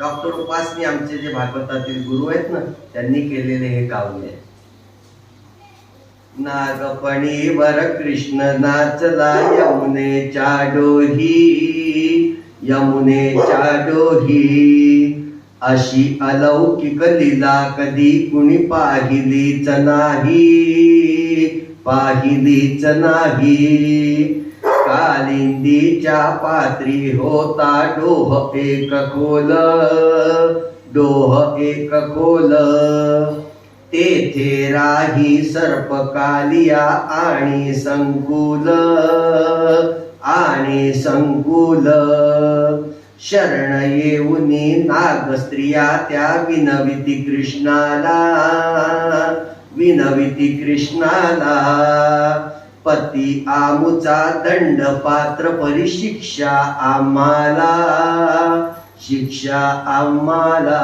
Doctor उपासनी आमचे जे भागवतातील गुरु आहेत ना त्यांनी केलेले हे काव्य आहे. नागपणीवर कृष्ण नाचला यमुनेच्या डोही यमुनेच्या डोही अशी अलौकिक लीला कधी कुणी पाहिलीच नाही पाहिलीच नाही. कालिंदीच्या पात्री होता डोह एक खोल. डोह एक खोल. तेथे राही सर्प कालिया आणि संकुल. आणि संकुल. शरण येऊनी नाग स्त्रिया त्या विनविती कृष्णाला विनविती कृष्णाला. पती आमुचा दंड पात्र परिशिक्षा आम्हाला. शिक्षा आम्हाला.